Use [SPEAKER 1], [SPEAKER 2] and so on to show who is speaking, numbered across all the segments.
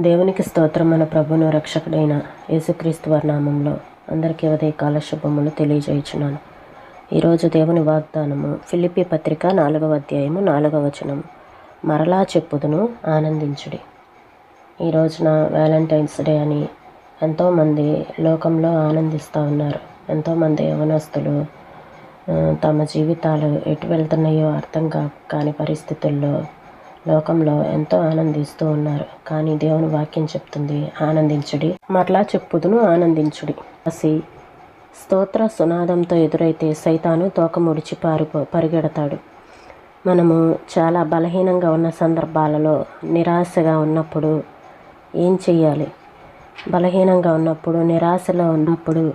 [SPEAKER 1] దేవునికి స్తోత్రం మన ప్రభును రక్షకుడైన యేసుక్రీస్తు వర్ణామంలో అందరికీ ఉదయకాల శుభములు తెలియజేయుచున్నాను. ఈరోజు దేవుని వాగ్దానము ఫిలిపి పత్రిక నాలుగవ అధ్యాయము నాలుగవ వచనము మరలా చెప్పుదును ఆనందించుడి. ఈ రోజున వ్యాలంటైన్స్ డే అని ఎంతోమంది లోకంలో ఆనందిస్తూ ఉన్నారు. ఎంతోమంది యవనస్తులు తమ జీవితాలు ఎటు వెళ్తున్నాయో అర్థం కా కాని పరిస్థితుల్లో లోకంలో ఎంతో ఆనందిస్తూ ఉన్నారు. కానీ దేవుని వాక్యం చెప్తుంది ఆనందించుడి. మరలా చెప్పుదును ఆనందించుడి. అసి స్తోత్ర సునాదంతో ఎదురైతే సైతాను తోక ముడిచి పారిపో పరిగెడతాడు. మనము చాలా బలహీనంగా ఉన్న సందర్భాలలో నిరాశగా ఉన్నప్పుడు ఏం చెయ్యాలి? బలహీనంగా ఉన్నప్పుడు నిరాశలో ఉన్నప్పుడు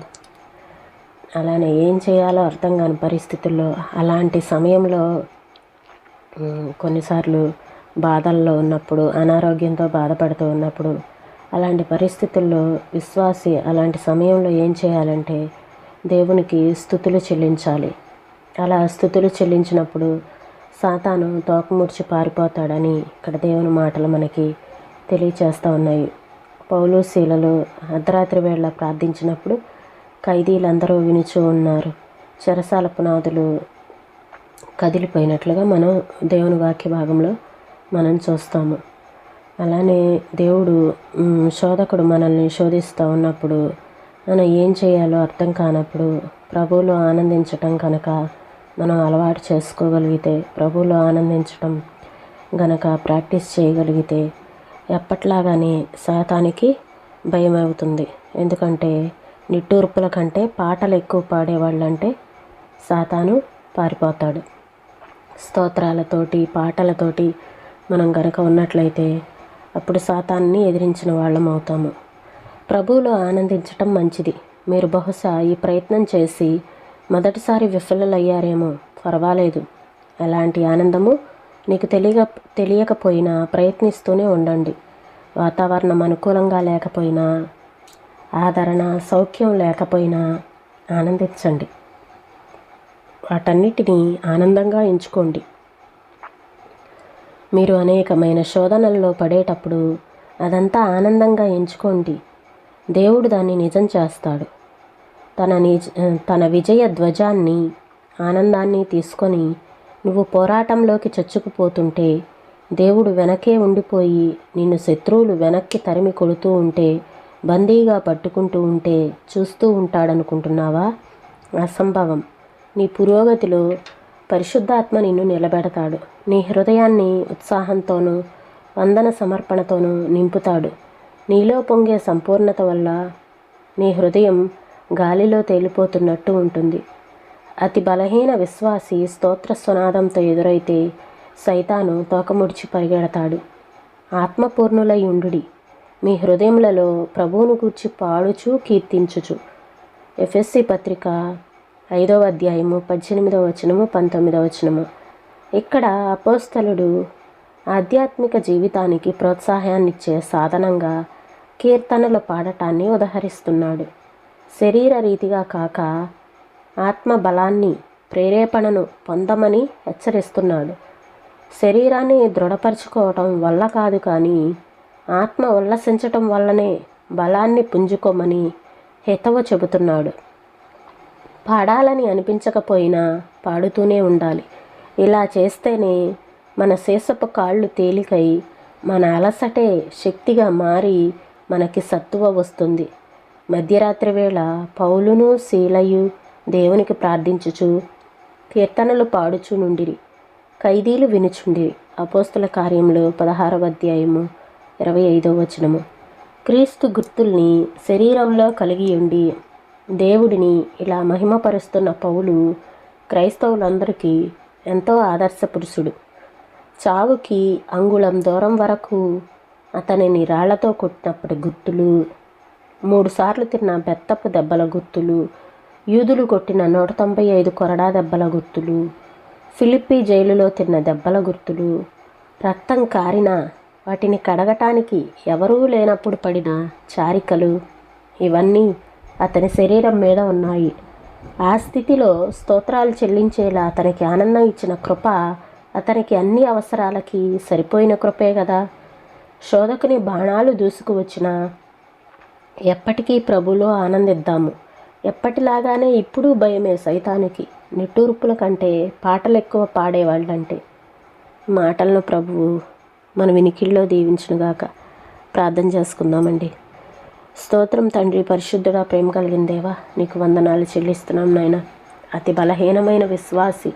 [SPEAKER 1] అలానే ఏం చేయాలో అర్థం కాని పరిస్థితుల్లో అలాంటి సమయంలో కొన్నిసార్లు బాధల్లో ఉన్నప్పుడు అనారోగ్యంతో బాధపడుతూ ఉన్నప్పుడు అలాంటి పరిస్థితుల్లో విశ్వాసి అలాంటి సమయంలో ఏం చేయాలంటే దేవునికి స్థుతులు చెల్లించాలి. అలా స్థుతులు చెల్లించినప్పుడు సాతాను తోకముడిచి పారిపోతాడని ఇక్కడ దేవుని మాటలు మనకి తెలియచేస్తూ ఉన్నాయి. పౌలు శీలలు అర్ధరాత్రి వేళ ప్రార్థించినప్పుడు ఖైదీలందరూ వినుచూ ఉన్నారు. చెరసాల పునాదులు కదిలిపోయినట్లుగా మనం దేవుని వాక్య భాగంలో మనం చూస్తాము. అలానే దేవుడు శోధకుడు మనల్ని శోధిస్తూ ఉన్నప్పుడు మనం ఏం చేయాలో అర్థం కానప్పుడు ప్రభువులో ఆనందించటం కనుక మనం అలవాటు చేసుకోగలిగితే ప్రభువులో ఆనందించటం గనక ప్రాక్టీస్ చేయగలిగితే ఎప్పట్లాగానే శాతానికి భయం అవుతుంది ఎందుకంటే నిట్టూర్పుల కంటే పాటలు ఎక్కువ పాడేవాళ్ళంటే సాతాను పారిపోతాడు. స్తోత్రాలతోటి పాటలతోటి మనం గనక ఉన్నట్లయితే అప్పుడు సాతాన్ని ఎదిరించిన వాళ్ళం అవుతాము. ప్రభువులో ఆనందించటం మంచిది. మీరు బహుశా ఈ ప్రయత్నం చేసి మొదటిసారి విఫలయ్యారేమో పర్వాలేదు. అలాంటి ఆనందము నీకు తెలియక తెలియకపోయినా ప్రయత్నిస్తూనే ఉండండి. వాతావరణం అనుకూలంగా లేకపోయినా ఆదరణ సౌఖ్యం లేకపోయినా ఆనందించండి. వాటన్నిటినీ ఆనందంగా ఎంచుకోండి. మీరు అనేకమైన శోధనల్లో పడేటప్పుడు అదంతా ఆనందంగా ఎంచుకోండి. దేవుడు దాన్ని నిజం చేస్తాడు. తన నిజ తన విజయ ధ్వజాన్ని ఆనందాన్ని తీసుకొని నువ్వు పోరాటంలోకి చచ్చుకుపోతుంటే దేవుడు వెనకే ఉండిపోయి నిన్ను శత్రువులు వెనక్కి తరిమి కొడుతూ ఉంటే బందీగా పట్టుకుంటూ ఉంటే చూస్తూ ఉంటాడనుకుంటున్నావా? అసంభవం. నీ పురోగతిలో పరిశుద్ధాత్మ నిన్ను నిలబెడతాడు. నీ హృదయాన్ని ఉత్సాహంతోనూ వందన సమర్పణతోనూ నింపుతాడు. నీలో పొంగే సంపూర్ణత వల్ల నీ హృదయం గాలిలో తేలిపోతున్నట్టు ఉంటుంది. అతి బలహీన విశ్వాసి స్తోత్ర స్వనాదంతో ఎదురైతే సైతాను తోకముడిచి పరిగెడతాడు. ఆత్మపూర్ణులై ఉండుడి. మీ హృదయములలో ప్రభువును గూర్చి పాడుచు కీర్తించుచు. ఎఫ్ఎస్సి పత్రిక ఐదవ అధ్యాయము పద్దెనిమిదవ వచనము పంతొమ్మిదవ వచనము. ఇక్కడ అపోస్తలుడు ఆధ్యాత్మిక జీవితానికి ప్రోత్సాహాన్నిచ్చే సాధనంగా కీర్తనలు పాడటాన్ని ఉదహరిస్తున్నాడు. శరీర రీతిగా కాక ఆత్మ బలాన్ని ప్రేరేపణను పొందమని హెచ్చరిస్తున్నాడు. శరీరాన్ని దృఢపరచుకోవటం వల్ల కాదు కానీ ఆత్మ ఉల్లసించటం వల్లనే బలాన్ని పుంజుకోమని హితవు చెబుతున్నాడు. పాడాలని అనిపించకపోయినా పాడుతూనే ఉండాలి. ఇలా చేస్తేనే మన శేషపు కాళ్ళు తేలికై మన అలసటే శక్తిగా మారి మనకి సత్తువ వస్తుంది. మధ్యరాత్రి వేళ పౌలును శీలయు దేవునికి ప్రార్థించుచు కీర్తనలు పాడుచు నుండిరి. ఖైదీలు వినుచుండిరి. అపోస్తుల కార్యంలో పదహారవ అధ్యాయము ఇరవై ఐదవ వచనము. క్రీస్తు గుర్తుల్ని శరీరంలో కలిగి ఉండి దేవుడిని ఇలా మహిమపరుస్తున్న పౌలు క్రైస్తవులందరికీ ఎంతో ఆదర్శ పురుషుడు. చావుకి అంగుళం దూరం వరకు అతనిని రాళ్ళతో కొట్టినప్పటి గుర్తులు మూడుసార్లు తిన్న బెత్తపు దెబ్బల గుర్తులు యూదులు కొట్టిన నూట తొంభై ఐదు కొరడా దెబ్బల గుర్తులు ఫిలిప్పీ జైలులో తిన్న దెబ్బల గుర్తులు రక్తం కారిన వాటిని కడగటానికి ఎవరూ లేనప్పుడు పడిన చారికలు ఇవన్నీ అతని శరీరం మీద ఉన్నాయి. ఆ స్థితిలో స్తోత్రాలు చెల్లించేలా అతనికి ఆనందం ఇచ్చిన కృప అతనికి అన్ని అవసరాలకి సరిపోయిన కృపే కదా శోధకుని బాణాలు దూసుకువచ్చిన ఎప్పటికీ ప్రభులో ఆనందిద్దాము. ఎప్పటిలాగానే ఇప్పుడు భయమే సైతానికి. నిట్టూర్పుల కంటే పాటలు ఎక్కువ పాడేవాళ్ళంటే. మాటలను ప్రభువు మన వినికిల్లో దీవించునుగాక. ప్రార్థన చేసుకుందామండి. స్తోత్రం తండ్రి పరిశుద్ధుడా ప్రేమ కలిగిన దేవా నీకు వందనాలు చెల్లిస్తున్నాం నాయన. అతి బలహీనమైన విశ్వాసి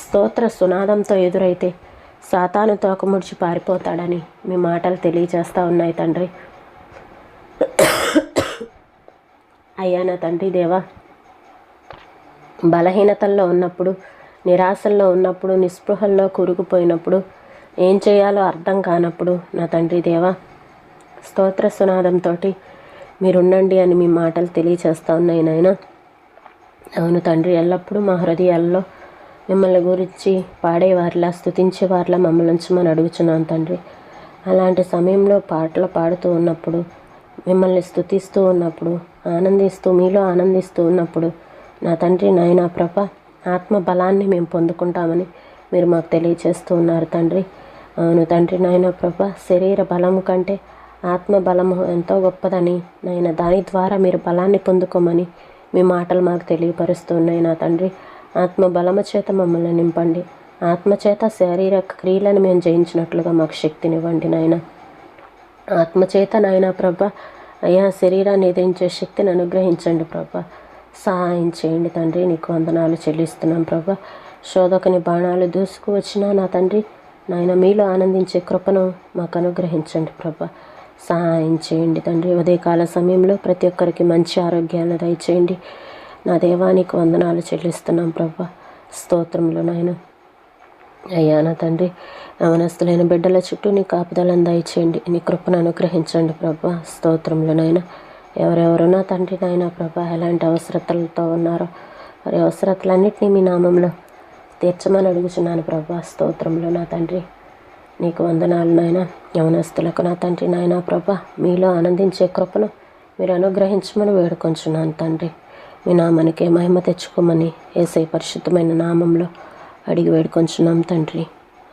[SPEAKER 1] స్తోత్ర సునాదంతో ఎదురైతే సాతాను తోకముడిచి పారిపోతాడని మీ మాటలు తెలియజేస్తూ ఉన్నాయి తండ్రి. అయ్యా నా తండ్రి దేవా బలహీనతల్లో ఉన్నప్పుడు నిరాశల్లో ఉన్నప్పుడు నిస్పృహల్లో కూరుకుపోయినప్పుడు ఏం చేయాలో అర్థం కానప్పుడు నా తండ్రి దేవా స్తోత్ర సునాదంతో మీరుండండి అని మీ మాటలు తెలియచేస్తా ఉన్నాయి నాయన. అవును తండ్రి ఎల్లప్పుడూ మా హృదయాల్లో మిమ్మల్ని గురించి పాడేవారిలా స్థుతించేవారిలా మమ్మల్ని ఉంచమని అడుగుచున్నాను తండ్రి. అలాంటి సమయంలో పాటలు పాడుతూ ఉన్నప్పుడు మిమ్మల్ని స్థుతిస్తూ ఉన్నప్పుడు ఆనందిస్తూ మీలో ఆనందిస్తూ ఉన్నప్పుడు నా తండ్రి నాయన ప్రభ ఆత్మ బలాన్ని మేము పొందుకుంటామని మీరు మాకు తెలియచేస్తూ ఉన్నారు తండ్రి. అవును తండ్రి నాయన ప్రభ శరీర బలము కంటే ఆత్మ బలము ఎంతో గొప్పదని నాయన దాని ద్వారా మీరు బలాన్ని పొందుకోమని మీ మాటలు మాకు తెలియపరుస్తున్నాయి నా తండ్రి. ఆత్మబలము చేత మమ్మల్ని నింపండి. ఆత్మచేత శారీరక క్రియలను మేము జయించినట్లుగా మాకు శక్తినివ్వండి నాయన. ఆత్మచేత నాయన ప్రభ అయ్యా శరీరాన్ని ఎదిరించే శక్తిని అనుగ్రహించండి ప్రభ. సహాయం చేయండి తండ్రి నీకు వందనాలు చెల్లిస్తున్నాం ప్రభ. శోధకుని బాణాలు దూసుకు వచ్చినా నా తండ్రి నాయన మీలో ఆనందించే కృపను మాకు అనుగ్రహించండి ప్రభా. సహాయం చేయండి తండ్రి. ఉదయకాల సమయంలో ప్రతి ఒక్కరికి మంచి ఆరోగ్యాన్ని దయచేయండి. నా దేవానికి వందనాలు చెల్లిస్తున్నాం ప్రభ. స్తోత్రంలో నాయన. అయ్యా నా తండ్రి నవనస్తులైన బిడ్డల చుట్టూ నీ కాపుదలను దయచేయండి. నీ కృపను అనుగ్రహించండి ప్రభా. స్తోత్రంలో నాయన. ఎవరెవరు నా తండ్రి నాయన ప్రభా ఎలాంటి అవసరతలతో ఉన్నారో వారి అవసరతలన్నింటినీ మీ నామంలో తీర్చమని అడుగుచున్నాను ప్రభా. స్తోత్రంలో నా తండ్రి. నీకు వందనాలు నాయన. యవనస్తులకు నా తండ్రి నాయన ప్రభా మీలో ఆనందించే కృపను మీరు అనుగ్రహించమని వేడుకొంచున్నాను తండ్రి. మీ నామానికే మహిమ తెచ్చుకోమని ఏసై పరిశుద్ధమైన నామంలో అడిగి వేడుకొంచున్నాం తండ్రి.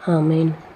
[SPEAKER 1] ఆమెను.